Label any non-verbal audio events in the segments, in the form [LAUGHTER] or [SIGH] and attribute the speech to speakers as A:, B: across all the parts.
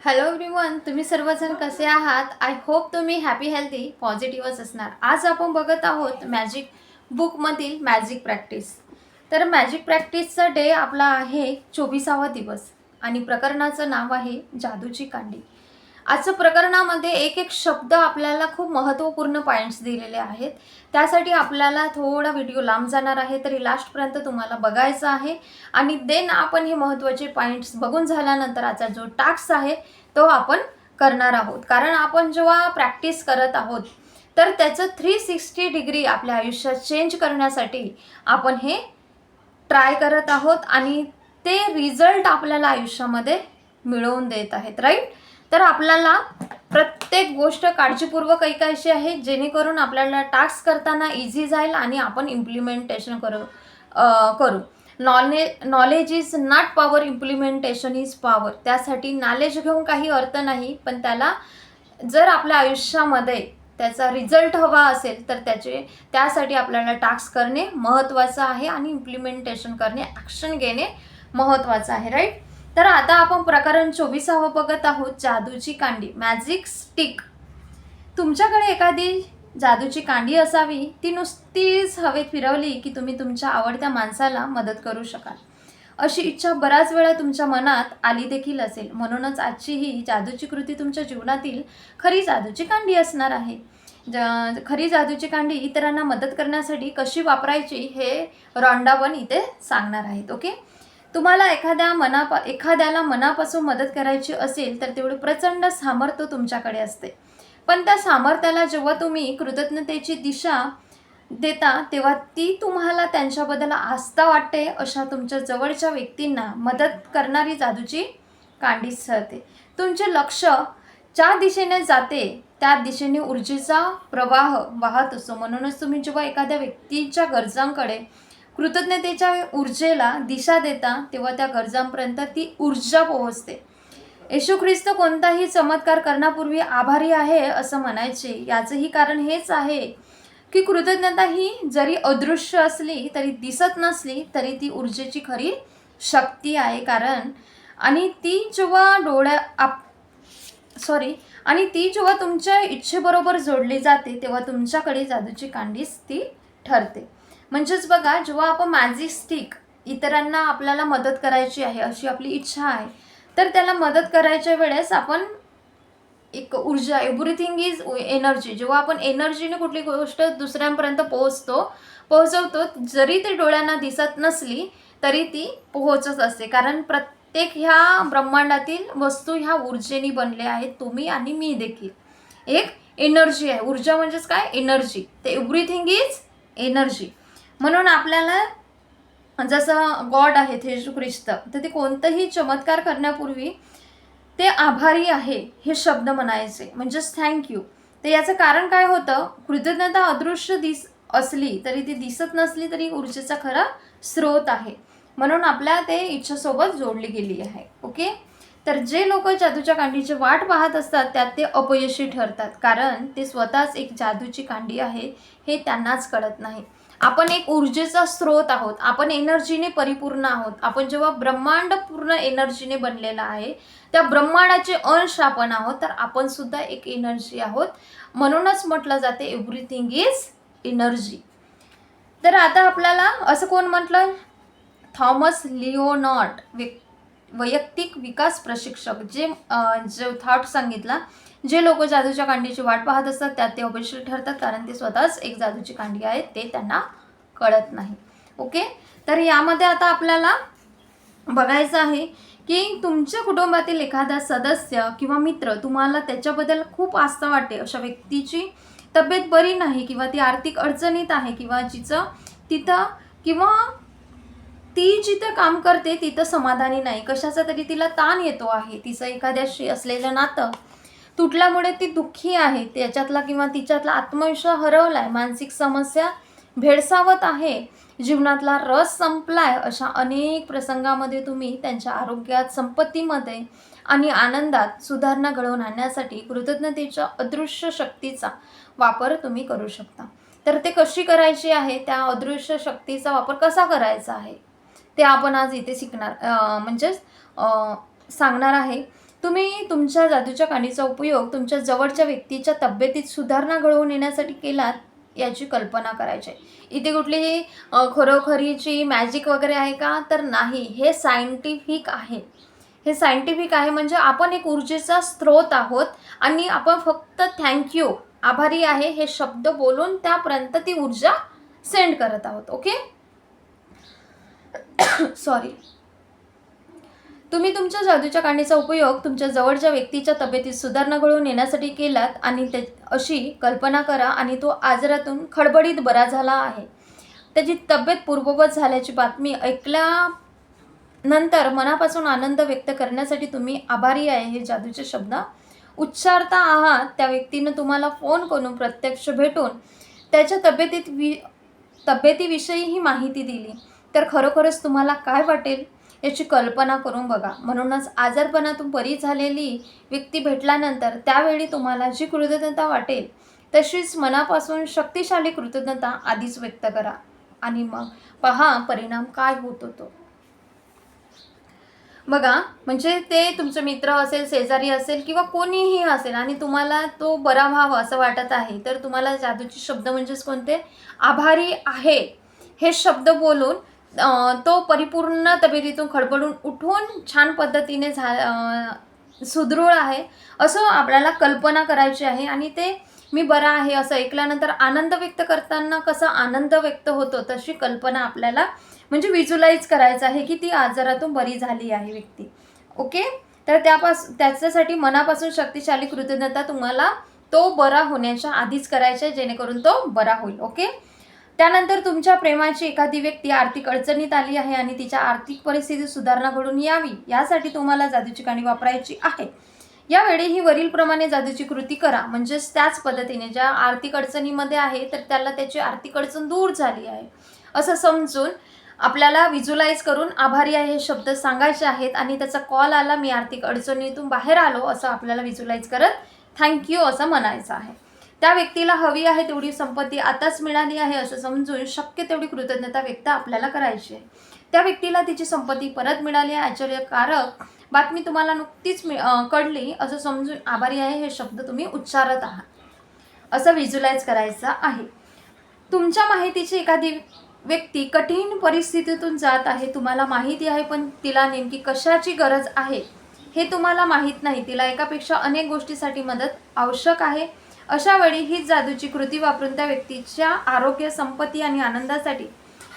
A: Hello everyone तुम्ही सर्वजण कसे आहात? आय होप तुम्ही हॅपी हेल्दी पॉझिटिव्हच असणार. आज आपण बघत आहोत मॅजिक बुकमधील मॅजिक प्रॅक्टिस तर मॅजिक प्रॅक्टिसचा डे आपला आहे चोवीसावा दिवस आणि प्रकरणाचं नाव आहे जादूची कांडी. आजच्या प्रकरणामध्ये एक एक शब्द आपल्याला खूप महत्त्वपूर्ण पॉईंट्स दिलेले आहेत. त्यासाठी आपल्याला थोडा व्हिडिओ लांब जाणार आहे तरी लास्टपर्यंत तुम्हाला बघायचं आहे. आणि देन आपण हे महत्त्वाचे पॉईंट्स बघून झाल्यानंतर आजचा जो टास्क आहे तो आपण करणार आहोत. कारण आपण जेव्हा प्रॅक्टिस करत आहोत तर त्याचं थ्री सिक्स्टी डिग्री आपल्या आयुष्यात चेंज करण्यासाठी आपण हे ट्राय करत आहोत. आणि ते रिझल्ट आपल्याला आयुष्यामध्ये मिळवून देत आहेत राईट तर आपल्याला प्रत्येक गोष्ट काळजीपूर्वक ऐकायची आहे जेणेकरून आपल्याला टास्क करताना इझी जाईल आणि आपण इम्प्लिमेंटेशन करू करू. नॉले knowledge is not power implementation is power त्यासाठी नॉलेज घेऊन काही अर्थ नाही पण त्याला जर आपल्या आयुष्यामध्ये त्याचा रिझल्ट हवा असेल तर त्याचे त्यासाठी आपल्याला टास्क करणे महत्त्वाचं आहे आणि इम्प्लिमेंटेशन करणे ॲक्शन घेणे महत्त्वाचं आहे राईट तर आता आपण प्रकरण चोवीसावं बघत आहोत जादूची कांडी. मॅजिक स्टिक तुमच्याकडे एखादी जादूची कांडी असावी ती नुसतीच हवेत फिरवली की तुम्ही तुमच्या आवडत्या माणसाला मदत करू शकाल. अशी इच्छा बऱ्याच वेळा तुमच्या मनात आली देखील असेल. म्हणूनच आजची ही जादूची कृती तुमच्या जीवनातील खरी जादूची कांडी असणार आहे. ज खरी जादूची कांडी इतरांना मदत करण्यासाठी कशी वापरायची हे रॉन्डावन इथे सांगणार आहेत ओके? तुम्हाला एखाद्या मनापा एखाद्याला मनापासून मदत करायची असेल तर तेवढं प्रचंड सामर्थ्य तुमच्याकडे असते. पण त्या सामर्थ्याला जेव्हा तुम्ही कृतज्ञतेची दिशा देता तेव्हा ती तुम्हाला त्यांच्याबद्दल आस्था वाटते अशा तुमच्या जवळच्या व्यक्तींना मदत करणारी जादूची कांडी सहते तुमचे लक्ष ज्या दिशेने जाते त्या दिशेने ऊर्जेचा प्रवाह वाहत असतो. म्हणूनच तुम्ही जेव्हा एखाद्या व्यक्तीच्या गरजांकडे कृतज्ञतेच्या ऊर्जेला दिशा देता तेव्हा त्या गरजांपर्यंत ती ऊर्जा पोहोचते. येशू ख्रिस्त कोणताही चमत्कार करण्यापूर्वी आभारी आहे असं म्हणायचे. याचंही कारण हेच आहे की कृतज्ञता ही जरी अदृश्य असली तरी दिसत नसली तरी ती ऊर्जेची खरी शक्ती आहे. कारण आणि ती जेव्हा डोळ्या आप सॉरी आणि ती जेव्हा तुमच्या इच्छेबरोबर जोडली जाते तेव्हा तुमच्याकडे जादूची कांडीच ती ठरते. म्हणजेच बघा जेव्हा आपण मॅजिक स्टिक इतरांना आपल्याला मदत करायची आहे अशी आपली इच्छा आहे तर त्याला मदत करायच्या वेळेस आपण एक ऊर्जा एव्हरीथिंग इज एनर्जी जेव्हा आपण एनर्जीने कुठली गोष्ट दुसऱ्यांपर्यंत पोहोचतो पोहोचवतो जरी ते डोळ्यांना दिसत नसली तरी ती पोहोचत असते. कारण प्रत्येक ह्या ब्रह्मांडातील वस्तू ह्या ऊर्जेने बनल्या आहेत तुम्ही आणि मी देखील. एक एनर्जी आहे. ऊर्जा म्हणजेच काय? एनर्जी ते एव्हरीथिंग इज एनर्जी म्हणून आपल्याला जसं गॉड आहेत येशू ख्रिस्त तर ते कोणतंही चमत्कार करण्यापूर्वी ते आभारी आहे हे शब्द म्हणायचे. म्हणजेच थँक्यू तर याचं कारण काय होतं? कृतज्ञता अदृश्य दिस असली तरी ती दिसत नसली तरी ऊर्जेचा खरा स्रोत आहे. म्हणून आपल्या ते इच्छेसोबत जोडली गेली आहे. ओके? तर जे लोक जादूच्या कांडीची वाट पाहत असतात त्यात ते अपयशी ठरतात. कारण ते स्वतःच एक जादूची कांडी आहे हे त्यांनाच कळत नाही. आपण एक ऊर्जेचा स्रोत आहोत आपण एनर्जीने परिपूर्ण आहोत आपण जेव्हा ब्रह्मांड पूर्ण एनर्जीने बनलेला आहे त्या ब्रह्मांडाचे अंश आपण आहोत तर आपण सुद्धा एक एनर्जी आहोत. म्हणूनच म्हटलं जाते एव्हरीथिंग इज एनर्जी तर आता आपल्याला असं कोण म्हटलं? थॉमस लिओनॉट व्यक्ती वैयक्तिक विकास प्रशिक्षक जे जो थॉट सांगितला जे लोक जादूच्या कांडीची वाट पाहत असतात त्यात ते अपयशी ठरतात कारण ते स्वतःच एक जादूची कांडी आहे ते त्यांना कळत नाही. ओके तर यामध्ये आता आपल्याला बघायचं आहे की तुमच्या कुटुंबातील एखादा सदस्य किंवा मित्र तुम्हाला त्याच्याबद्दल खूप आस्था वाटते अशा व्यक्तीची तब्येत बरी नाही किंवा ती आर्थिक अडचणीत आहे किंवा जिचं तिथं किंवा ती जिथं काम करते तिथं समाधानी नाही. कशाचा तरी तिला ताण येतो आहे. तिचं एखाद्याशी असलेलं नातं तुटल्यामुळे ती दुःखी आहे. त्याच्यातला किंवा तिच्यातला आत्मविश्वास हरवला आहे मानसिक समस्या भेडसावत आहे. जीवनातला रस संपलाय अशा अनेक प्रसंगामध्ये तुम्ही त्यांच्या आरोग्यात संपत्तीमध्ये आणि आनंदात सुधारणा घडवून आणण्यासाठी कृतज्ञतेच्या अदृश्य शक्तीचा वापर तुम्ही करू शकता. तर ते कशी करायची आहे? त्या अदृश्य शक्तीचा वापर कसा करायचा आहे? ते आपण आज इथे शिकणार म्हणजेच सांगणार आहे. तुम्ही तुमच्या जादूच्या कांडीचा उपयोग तुमच्या जवळच्या व्यक्तीच्या तब्येतीत सुधारणा घडवून येण्यासाठी केलात याची कल्पना करायची आहे. इथे कुठलीही खरोखरीची मॅजिक वगैरे आहे का? तर नाही. हे सायंटिफिक आहे. हे सायंटिफिक आहे म्हणजे आपण एक ऊर्जेचा स्रोत आहोत आणि आपण फक्त थँक्यू आभारी आहे हे शब्द बोलून त्यापर्यंत ती ऊर्जा सेंड करत आहोत. ओके [COUGHS] सॉरी तुम्ही तुमच्या जादूच्या काणीचा उपयोग तुमच्या जवळच्या व्यक्तीच्या तब्येतीत सुधारणा घडवून येण्यासाठी केलात आणि ते अशी कल्पना करा आणि तो आजारातून खडबडीत बरा झाला आहे. त्याची तब्येत पूर्ववत झाल्याची बातमी ऐकल्यानंतर मनापासून आनंद व्यक्त करण्यासाठी तुम्ही आभारी आहे हे जादूचे शब्द. उच्चारता आहात त्या व्यक्तीनं तुम्हाला फोन करून प्रत्यक्ष भेटून त्याच्या तब्येतीत वि तब्येतीविषयी ही माहिती दिली. तर खरोखरच तुम्हाला काय वाटेल याची कल्पना करून बघा. म्हणूनच आजारपणातून बरी झालेली व्यक्ती भेटल्यानंतर त्यावेळी तुम्हाला जी कृतज्ञता वाटेल तशीच मनापासून शक्तिशाली कृतज्ञता आधीच व्यक्त करा. आणि मग पहा परिणाम काय होत होतो. बघा म्हणजे ते तुमचे मित्र असेल शेजारी असेल किंवा कोणीही असेल आणि तुम्हाला तो बरा व्हावा असं वाटत आहे तर तुम्हाला जादूचे शब्द म्हणजेच कोणते? आभारी आहे. हे शब्द बोलून तो परिपूर्ण तब्येतीतून खडबडून उठून छान पद्धतीने झा सुदृढ आहे. असं आपल्याला कल्पना करायची आहे आणि ते मी बरा आहे असं ऐकल्यानंतर आनंद व्यक्त करताना कसा आनंद व्यक्त होतो तशी कल्पना आपल्याला म्हणजे विज्युलाइज करायचं आहे की ती आजारातून बरी झाली आहे व्यक्ती. ओके? तर त्यापास त्याच्यासाठी मनापासून शक्तिशाली कृतज्ञता तुम्हाला तो बरा होण्याच्या आधीच करायचा आहे जेणेकरून तो बरा होईल. ओके? त्यानंतर तुमच्या प्रेमाची एखादी व्यक्ती आर्थिक अडचणीत आली आहे आणि तिच्या आर्थिक परिस्थितीत सुधारणा घडून यावी यासाठी तुम्हाला जादूची काणी वापरायची आहे. यावेळी ही वरीलप्रमाणे जादूची कृती करा. म्हणजेच त्याच पद्धतीने ज्या आर्थिक अडचणीमध्ये आहे तर त्याला त्याची आर्थिक अडचण दूर झाली आहे. असं समजून आपल्याला विज्युलाइज करून आभारी आहे हे शब्द सांगायचे आहेत आणि त्याचा कॉल आला मी आर्थिक अडचणीतून बाहेर आलो असं आपल्याला विज्युलाइज करत थँक्यू असं म्हणायचं आहे. त्या व्यक्तीला हवी आहे तेवढी संपत्ती आताच मिळाली आहे असं समजून शक्य तेवढी कृतज्ञता व्यक्त आपल्याला करायची आहे. त्या व्यक्तीला तिची संपत्ती परत मिळाली आहे आश्चर्यकारक बातमी तुम्हाला नुकतीच मिळ कळली असं समजून आभारी आहे हे शब्द तुम्ही उच्चारत आहात. असं व्हिज्युलाइज करायचं आहे. तुमच्या माहितीची एखादी व्यक्ती कठीण परिस्थितीतून जात आहे तुम्हाला माहिती आहे पण तिला नेमकी कशाची गरज आहे हे तुम्हाला माहीत नाही. तिला एकापेक्षा अनेक गोष्टीसाठी मदत आवश्यक आहे. अशा वेळी हीच जादूची कृती वापरून त्या व्यक्तीच्या आरोग्य संपत्ती आणि आनंदासाठी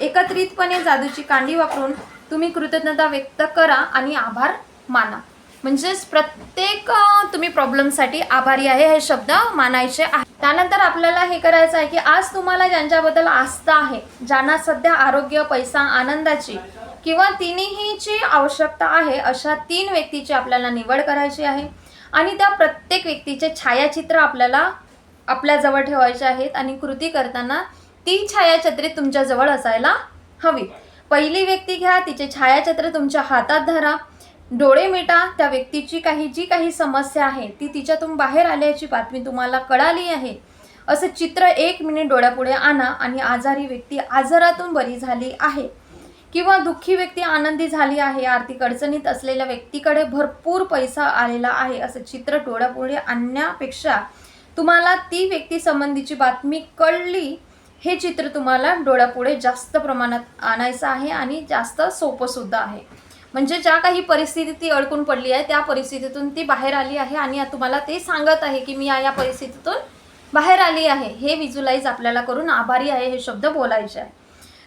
A: एकत्रितपणे जादूची कांडी वापरून तुम्ही कृतज्ञता व्यक्त करा आणि आभार माना. म्हणजेच प्रत्येक तुम्ही प्रॉब्लेमसाठी आभारी आहे हे शब्द मानायचे आहे. त्यानंतर आपल्याला हे करायचं आहे की आज तुम्हाला ज्यांच्याबद्दल आस्था आहे ज्यांना सध्या आरोग्य पैसा आनंदाची किंवा तिन्हीची आवश्यकता आहे अशा तीन व्यक्तीची आपल्याला निवड करायची आहे. आणि त्या प्रत्येक व्यक्तीचे छायाचित्र आपल्याला आपल्याजवळ ठेवायचे आहेत आणि कृती करताना ती छायाचित्रे तुमच्याजवळ असायला हवी. पहिली व्यक्ती घ्या तिचे छायाचित्र तुमच्या हातात धरा. डोळे मिटा त्या व्यक्तीची काही जी काही समस्या आहे ती तिच्यातून बाहेर आल्याची बातमी तुम्हाला कळाली आहे. असं चित्र एक मिनिट डोळ्यापुढे आणा आणि आजारी व्यक्ती आजारातून बरी झाली आहे. किंवा दुःखी व्यक्ती आनंदी झाली आहे आर्थिक अडचणीत असलेल्या व्यक्तीकडे भरपूर पैसा आलेला आहे असं चित्र डोळ्यापुढे आणण्यापेक्षा तुम्हाला ती व्यक्ती संबंधीची बातमी कळली हे चित्र तुम्हाला डोळ्यापुढे जास्त प्रमाणात आणायचं आहे आणि जास्त सोपंसुद्धा आहे. म्हणजे ज्या काही परिस्थिती ती अडकून पडली आहे त्या परिस्थितीतून ती बाहेर आली आहे आणि तुम्हाला ते सांगत आहे की मी या या परिस्थितीतून बाहेर आली आहे. हे विज्युलाईज आपल्याला करून आभारी आहे हे शब्द बोलायचे आहे.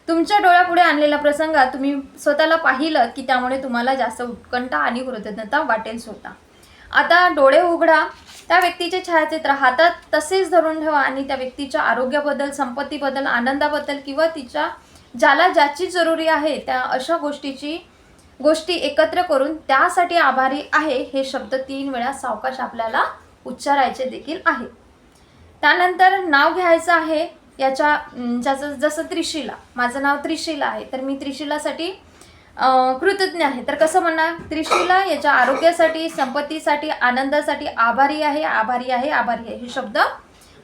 A: तुमच्या डोळ्यापुढे आणलेला प्रसंगात तुम्ही स्वतःला पाहिलं की त्यामुळे तुम्हाला जास्त उत्कंठा आणि कृतज्ञता वाटेल स्वतः आता डोळे उघडा त्या व्यक्तीचे छायाचित्र हातात तसेच धरून ठेवा आणि त्या व्यक्तीच्या आरोग्याबद्दल संपत्तीबद्दल आनंदाबद्दल किंवा तिच्या ज्याला ज्याची जरुरी आहे त्या अशा गोष्टीची गोष्टी एकत्र करून त्यासाठी आभारी आहे हे शब्द तीन वेळा सावकाश आपल्याला उच्चारायचे देखील आहे. त्यानंतर नाव घ्यायचं आहे. याच्या ज्याचं जसं त्रिशिला माझं नाव त्रिशिला आहे तर मी त्रिशिलासाठी कृतज्ञ आहे. तर कसं म्हणणार? त्रिशिला याच्या आरोग्यासाठी संपत्तीसाठी आनंदासाठी आभारी आहे आभारी आहे आभारी आहे हे शब्द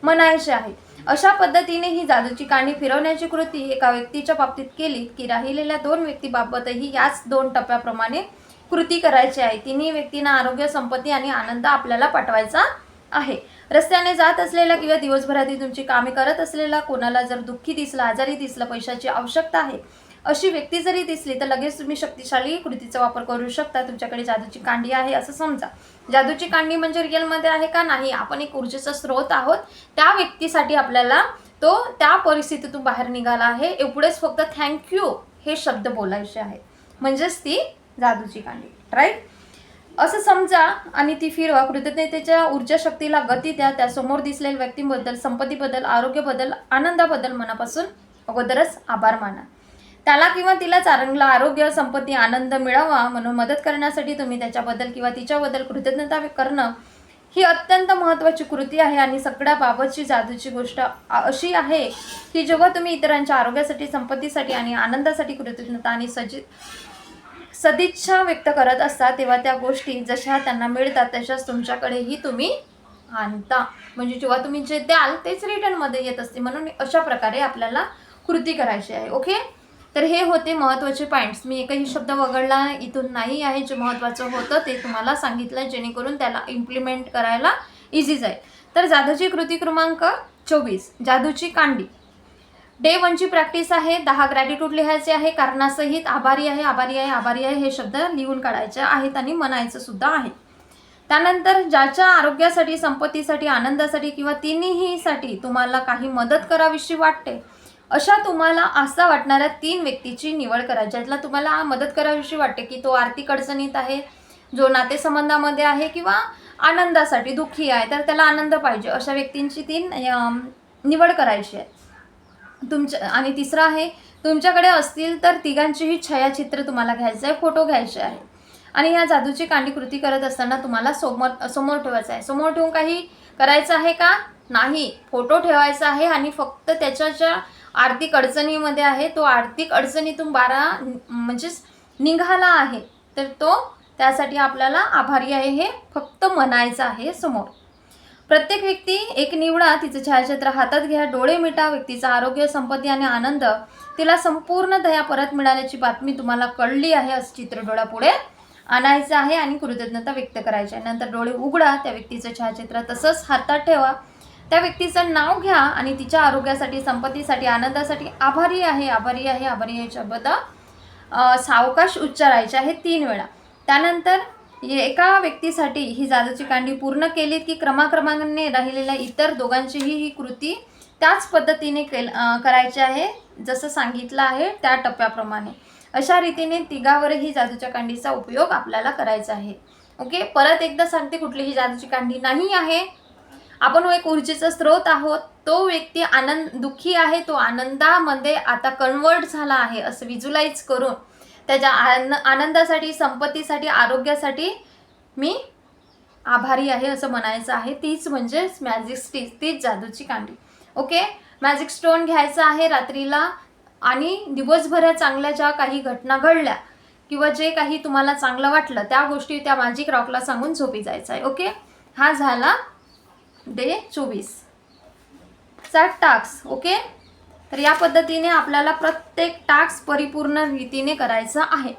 A: म्हणायचे आहे. अशा पद्धतीने ही जादूची काणी फिरवण्याची कृती एका व्यक्तीच्या बाबतीत केली की राहिलेल्या दोन व्यक्तीबाबतही याच दोन टप्प्याप्रमाणे कृती करायची आहे. तिन्ही व्यक्तींना आरोग्य संपत्ती आणि आनंद आपल्याला पाठवायचा आहे. रस्त्याने जात असलेला किंवा दिवसभरातील तुमची कामे करत असलेला कोणाला जर दुःखी दिसला आजारी दिसला पैशाची आवश्यकता आहे अशी व्यक्ती जरी दिसली तर लगेच तुम्ही शक्तिशाली कृतीचा वापर करू शकता. तुमच्याकडे जादूची कांडी आहे असं समजा. जादूची कांडी म्हणजे रिअलमध्ये आहे का नाही आपण एक ऊर्जेचा स्रोत आहोत. त्या व्यक्तीसाठी आपल्याला तो त्या परिस्थितीतून बाहेर निघाला आहे. एवढेच फक्त थँक्यू हे शब्द बोलायचे आहेत. म्हणजेच ती जादूची कांडी राईट असं समजा आणि ती फिरवा कृतज्ञतेच्या ऊर्जा शक्तीला गती द्या त्या समोर दिसलेल्या व्यक्तींबद्दल संपत्तीबद्दल आरोग्याबद्दल आनंदाबद्दल मनापासून अगोदरच आभार माना. त्याला किंवा तिला चांगलं आरोग्य संपत्ती आनंद मिळावा म्हणून मदत करण्यासाठी तुम्ही त्याच्याबद्दल किंवा तिच्याबद्दल कृतज्ञता करणं ही अत्यंत महत्त्वाची कृती आहे आणि सगळ्या बाबतची जादूची गोष्ट अशी आहे की जेव्हा तुम्ही इतरांच्या आरोग्यासाठी संपत्तीसाठी आणि आनंदासाठी कृतज्ञता आणि सजी सदिच्छा व्यक्त करत असता तेव्हा त्या गोष्टी जशा त्यांना मिळतात तशाच तुमच्याकडेही तुम्ही आणता. म्हणजे जेव्हा तुम्ही जे द्याल तेच रिटर्नमध्ये येत असते. म्हणून अशा प्रकारे आपल्याला कृती करायची आहे. ओके तर हे होते महत्त्वाचे पॉईंट्स मी एकही शब्द वगळला इथून नाही आहे. जे महत्त्वाचं होतं ते तुम्हाला सांगितलं जेणेकरून त्याला इम्प्लिमेंट करायला इझी जाईल. तर जादूची कृती क्रमांक चोवीस. जादूची कांडी. डे वनची प्रॅक्टिस आहे दहा ग्रॅटिट्यूड लिहायचे आहे कारणासहित आभारी आहे आभारी आहे आभारी आहे हे शब्द लिहून काढायचे आहेत आणि म्हणायचं सुद्धा आहे. त्यानंतर ज्याच्या आरोग्यासाठी संपत्तीसाठी आनंदासाठी किंवा तिन्हीसाठी तुम्हाला काही मदत करावीशी वाटते अशा तुम्हाला आस्था वाटणाऱ्या तीन व्यक्तीची निवड करा ज्यातला तुम्हाला मदत करावीशी वाटते की तो आर्थिक अडचणीत आहे जो नातेसंबंधामध्ये आहे किंवा आनंदासाठी दुःखी आहे तर त्याला आनंद पाहिजे अशा व्यक्तींची तीन निवड करायची आहे. तुमच्या आणि तिसरं आहे तुमच्याकडे असतील तर तिघांचीही छायाचित्र तुम्हाला घ्यायचं आहे फोटो घ्यायचे आहे. आणि या जादूची कांडी कृती करत असताना तुम्हाला समोर समोर ठेवायचं आहे. समोर ठेवून काही करायचं आहे का? नाही. फोटो ठेवायचा आहे आणि फक्त त्याच्या ज्या आर्थिक अडचणीमध्ये आहे. तो आर्थिक अडचणीतून बारा म्हणजेच निघाला आहे. तर तो त्यासाठी आपल्याला आभारी आहे. हे फक्त म्हणायचं आहे समोर. प्रत्येक व्यक्ती एक निवडा तिचं छायाचित्र हातात घ्या डोळे मिटा व्यक्तीचं आरोग्य संपत्ती आणि आनंद तिला संपूर्ण दया परत मिळाल्याची बातमी तुम्हाला कळली आहे असं चित्र डोळ्यापुढे आणायचं आहे आणि कृतज्ञता व्यक्त करायची आहे. नंतर डोळे उघडा त्या व्यक्तीचं छायाचित्र तसंच हातात ठेवा. त्या व्यक्तीचं नाव घ्या आणि तिच्या आरोग्यासाठी संपत्तीसाठी आनंदासाठी आभारी आहे आभारी आहे आभारी आहे शब्द सावकाश उच्चारायचे आहे तीन वेळा. त्यानंतर एका व्यक्तीसाठी ही जादूची कांडी पूर्ण केलीत की क्रमाक्रमाने राहिलेल्या इतर दोघांचीही ही कृती त्याच पद्धतीने केल करायची आहे जसं सांगितलं आहे त्या टप्प्याप्रमाणे. अशा रीतीने तिघावरही जादूच्या कांडीचा उपयोग आपल्याला करायचा आहे. ओके? परत एकदा सांगते कुठलीही जादूची कांडी नाही आहे. आपण एक ऊर्जेचा स्रोत आहोत. तो व्यक्ती आनंद दुःखी आहे तो आनंदामध्ये आता कन्वर्ट झाला आहे असं विज्युलाइज करून त्याच्या आन आनंदासाठी संपत्तीसाठी आरोग्यासाठी मी आभारी आहे असं म्हणायचं आहे. तीच म्हणजेच मॅजिक स्टिच तीच जादूची कांडी. ओके मॅजिक स्टोन घ्यायचा आहे रात्रीला आणि दिवसभरात चांगल्या ज्या काही घटना घडल्या किंवा जे काही तुम्हाला चांगलं वाटलं त्या गोष्टी त्या मॅजिक रॉकला सांगून झोपी जायचं आहे. ओके हा झाला डे चोवीस. चा टास्क ओके तर या पद्धतीने आपल्याला प्रत्येक टास्क परिपूर्ण रीतीने करायचा आहे.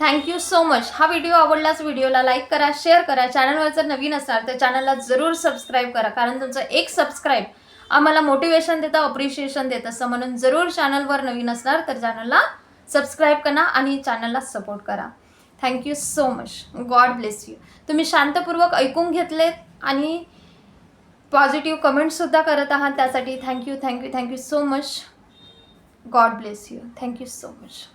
A: थँक्यू सो मच हा व्हिडिओ आवडलाच व्हिडिओला लाईक करा शेअर करा. चॅनलवर जर नवीन असाल तर चॅनलला जरूर सबस्क्राईब करा. कारण तुमचं एक सबस्क्राईब आम्हाला मोटिवेशन देतं अप्रिशिएशन देत. असं म्हणून जरूर चॅनलवर नवीन असणार तर चॅनलला सबस्क्राईब करा आणि चॅनलला सपोर्ट करा. Thank you so much God bless you तुम्ही शांतपूर्वक ऐकून घेतलेत आणि पॉझिटिव्ह कमेंट्ससुद्धा करत आहात. त्यासाठी thank you thank you thank you so much. God bless you. Thank you so much.